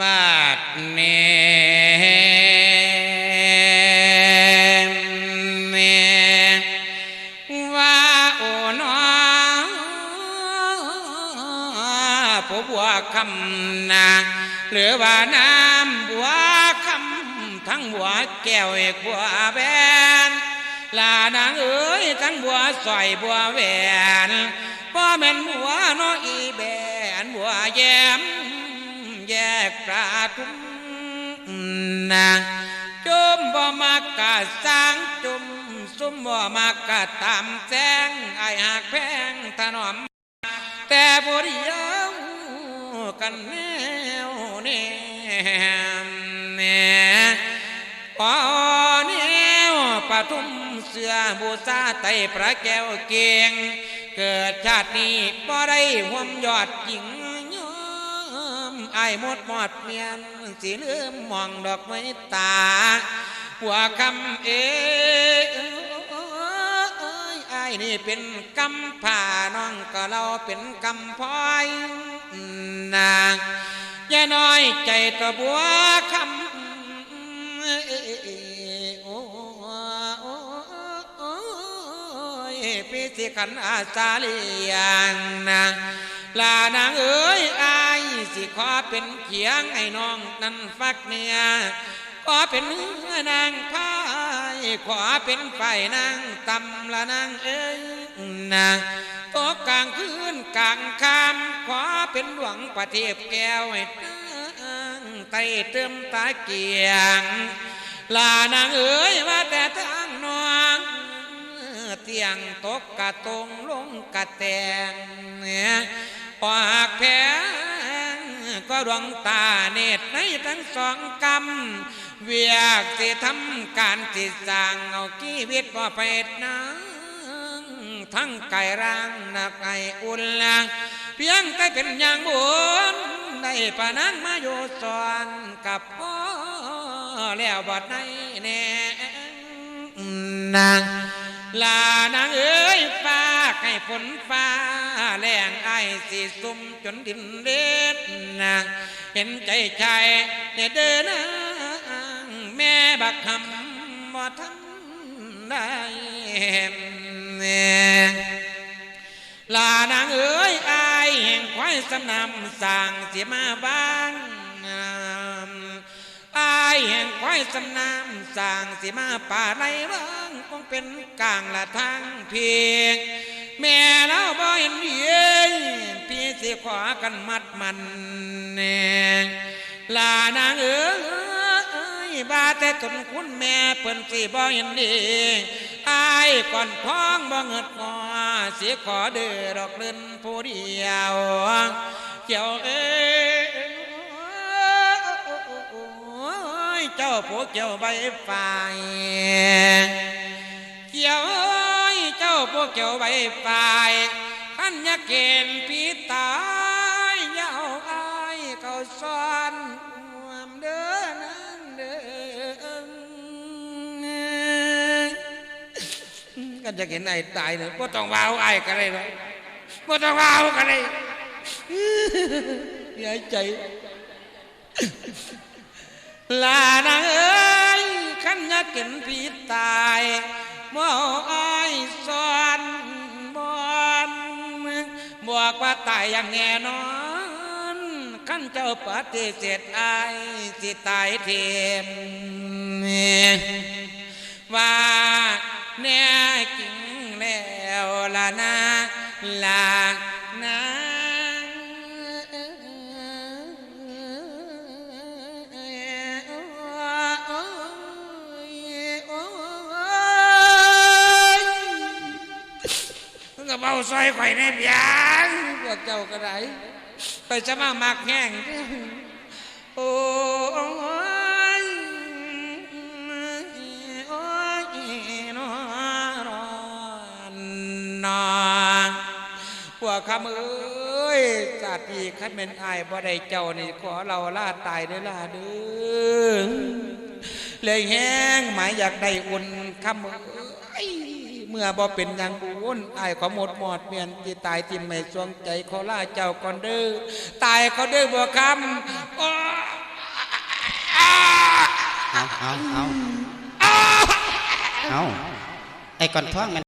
บาดเนเนว่าโอนอผู้บัวคำนาหรือว่าน้ำบัวคำทั้งบัวแก้วเอกบัวแบนลานางเอ๋ยทั้งบัวสอยบัวแหวนพ่อแม่นบัวน้ออีแบนบัวแย้ม แยกปลาทุ่มนางจุมบ่มากะสร้างจุมซุมบ่มากะตามแสงไอหักแพงถนอมแต่บ่เดียวกันแนวแนมแน่ปอแนวปะทุ่มเสือบูซาไตพระแก้วเกียงเกิดชาตินี้บ่ได้ห่วมยอดหญิง ไอายหมดหมดเมียนสิลืมมองดอกไม้ตาหัวคำเอยไอ้นี่เป็นกำผ่าน้องก็เราเป็นกำพลอยนางย่าน้อยใจตัวบัวคำโอ้ยพี่สิขันอาสาเลียงนะลานางเอ้ยอ สิขอเป็นเขียงไอ้น้องนั่นฟักเนี่ยขอเป็นเนื้อนางพายขอเป็นไฟนางตำละนางเอ้ยนางตกกลางคืนกลางคำขอเป็นหลวงประเทศแก้วให้ไตเติมตาเกียงลานางเอ้ยว่าแต่ทางนองเตียงตกกะตรงลงกะแตงเนี่ยปากแผ ก็ดวงตาเนตรในทั้งสองกำเวียกสิทำการสิสร้างเอากีวิตบ่ไปนางทั้งไก่ร่างนักไก่อุ่นลางเพียงแต่เป็นอย่างบุญได้ปานังมาอยู่สอนกับพ่อแล้วบัดในแนนางลานางเอ้ยฟ้า ฝนฟ้าแรงไอสิซุ่มจนดินเด็ดนางเห็นใจชายเนี่ยเดินนางแม่บักคำว่าทำได้ลานางเอ้ยอายแห่งควายสำนำสั่งเสียมาบ้างอายแห่งควายสำนำสั่งเสียมาป่าไรบ้างคงเป็นกลางละทางเพีย นเย็นพี่สิขวากันมัดมันแน่ลานางเอ้ยบาแต่ตนคุณแม่เปิ้นสิบ่เห็นดีอายก่อนพ้องบ่เงิดงอสิขอเดือดอกเล่นผู้เดียวเกี่ยวเอ้ยเจ้าผู้เกี่ยวใบฝ่ายเกี่ยวเอ้ยเจ้าพวกเกี่ยวใบปล ขันยาเกณฑ์ปีตายยาวอายเขาซ้อนความเดินนั่งเดินกันจะเห็นไอ้ตายเนี่ยก็ต้องว้าวไอ้กันเลยหรอกก็ต้องว้าวกันเลยอย่าใจลานางเอ้ยขันยาเก็นผีตายมอาตายอย่างแน่นอนขั้นเจ้าปฏิเสธอายสิตายเทมว่าแน่จริงแล้วล่ะนะลานะเบาซอยข่อยในเบียงพ วกเจ้าก็ได้ไปจะมามักแห้งโอ้ยโอ้ยนอนนอนพวกคำเอ้ยสาตีขันเป็นอายบ่ได้เจ้านี่ขอเราล่าตายด้อล่าเด้อเลยแห้งหมายอยากได้อุ่นคำเอ้ย เมื่อบ่เป็นยังบุญอ้ขอหมดหมดเมียนที่ตายที่ไม่ชวงใจขอล่าเจ้าก่อนเด้อตายก็เด้อบ่คำเอาเอาเอาเอาไอ้ก่อนท้องมัน